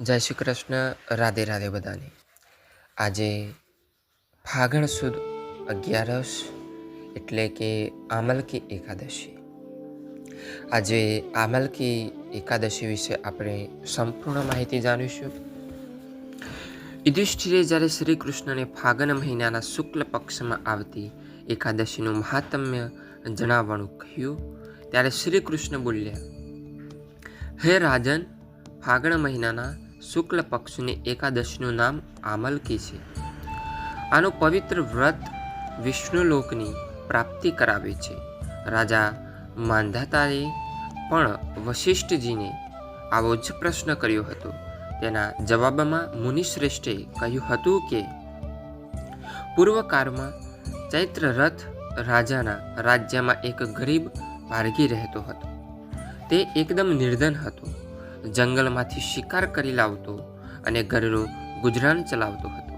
જય શ્રી કૃષ્ણ, રાધે રાધે બધાને. આજે ફાગણ સુદ અગિયારસ એટલે કે આમલકી એકાદશી. આજે આમલકી એકાદશી વિશે આપણે સંપૂર્ણ માહિતી જાણીશું. યુધિષ્ઠિરે જ્યારે શ્રી કૃષ્ણને ફાગણ મહિનાના શુક્લ પક્ષમાં આવતી એકાદશીનું મહાત્મ્ય જણાવવાનું કહ્યું, ત્યારે શ્રી કૃષ્ણ બોલ્યા, હે રાજન, ફાગણ મહિનાના શુક્લ પક્ષની એકાદશીનું નામ આમલકી છે. આનું પવિત્ર વ્રત વિષ્ણુલોકની પ્રાપ્તિ કરાવે છે. રાજા માંધાતાએ પણ વશિષ્ઠજીને આવો જ પ્રશ્ન કર્યો હતો. તેના જવાબમાં મુનિશ્રેષ્ઠે કહ્યું હતું કે, પૂર્વકાળમાં ચૈત્ર રથ રાજાના રાજ્યમાં એક ગરીબ ભાર્ગી રહેતો હતો. તે એકદમ નિર્ધન હતો. જંગલમાંથી શિકાર કરી લાવતો અને ઘરનું ગુજરાન ચલાવતો હતો.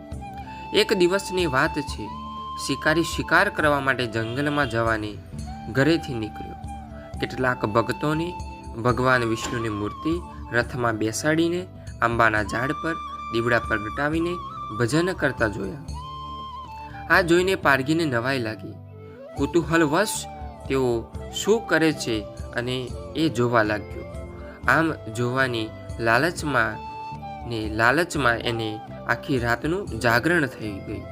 એક દિવસની વાત છે, શિકારી શિકાર કરવા માટે જંગલમાં જવાની ઘરેથી નીકળ્યો. કેટલાક ભક્તોને ભગવાન વિષ્ણુની મૂર્તિ રથમાં બેસાડીને આંબાના ઝાડ પર, દીવડા પ્રગટાવીને ભજન કરતા જોયા. આ જોઈને પારગીને નવાઈ લાગી. કુતૂહલવશ તેઓ શું કરે છે અને એ જોવા લાગ્યો. આમ જોવાની લાલચમાં ને લાલચમાં એને આખી રાતનું જાગરણ થઈ ગયું.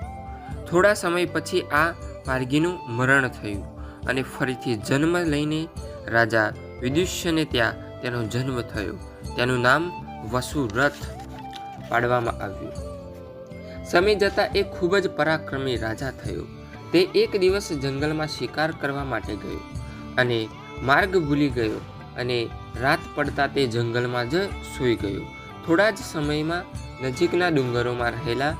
થોડા સમય પછી આ પારગીનું મરણ થયું અને ફરીથી જન્મ લઈને રાજા વિદુષ્યને ત્યાં તેનો જન્મ થયો. તેનું નામ વસુરથ પાડવામાં આવ્યું. સમય જતાં એ ખૂબ જ પરાક્રમી રાજા થયો. તે એક દિવસ જંગલમાં શિકાર કરવા માટે ગયો અને માર્ગ ભૂલી ગયો. અને રાત પડતા તે જંગલમાં જ સૂઈ ગયો. થોડા જ સમયમાં નજીકના ડુંગરોમાં રહેલા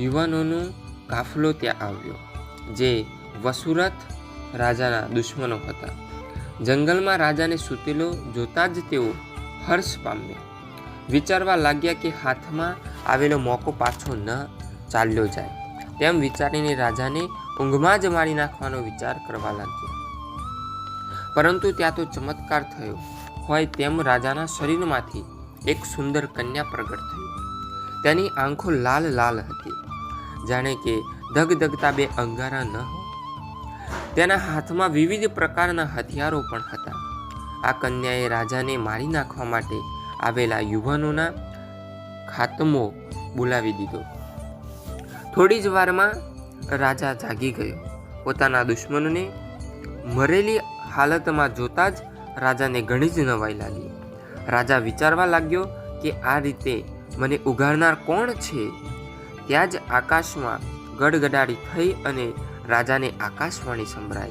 યુવાનોનો કાફલો ત્યાં આવ્યો, જે વસુરથ રાજાના દુશ્મનો હતા. જંગલમાં રાજાને સૂતેલો જોતા જ તેઓ હર્ષ પામ્યા. વિચારવા લાગ્યા કે હાથમાં આવેલો મોકો પાછો ન ચાલ્યો જાય. તેમ વિચારીને રાજાને ઊંઘમાં જ મારી નાખવાનો વિચાર કરવા લાગ્યો. પરંતુ ત્યાં તો ચમત્કાર થયો. હોય તેમ રાજાના શરીરમાંથી એક સુંદર કન્યા પ્રગટ થઈ. તેની આંખો લાલ લાલ હતી. જાણે કે ધગધગતા બે અંગારા ન હોય. તેના હાથમાં વિવિધ પ્રકારના હથિયારો પણ હતા. આ કન્યાએ રાજાને મારી નાખવા માટે આવેલા યુવાનોના ખાતમો બોલાવી દીધો. થોડી જ વારમાં રાજા જાગી ગયો. પોતાના દુશ્મનોને મરેલી હાલતમાં જોતા જ રાજાને ઘણી જ નવાઈ લાગી. રાજા વિચારવા લાગ્યો કે આ રીતે મને ઉઘાડનાર કોણ છે? ત્યાં જ આકાશમાં ગડગડાડી થઈ અને રાજાને આકાશવાણી સંભળાઈ.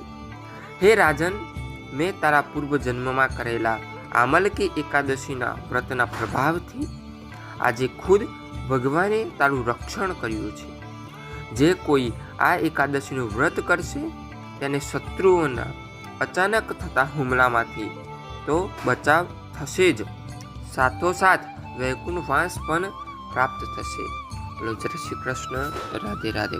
હે રાજન, મેં તારા પૂર્વ જન્મમાં કરેલા આમલકી એકાદશીના વ્રતના પ્રભાવથી આજે ખુદ ભગવાને તારું રક્ષણ કર્યું છે. જે કોઈ આ એકાદશીનું વ્રત કરશે, તેને શત્રુઓના અચાનક થતા હુમલામાંથી તો બચાવ થશે જ. સાથોસાથ વૈકુંઠ વાસ પણ પ્રાપ્ત થશે. બોલો જય શ્રી કૃષ્ણ. રાધે રાધે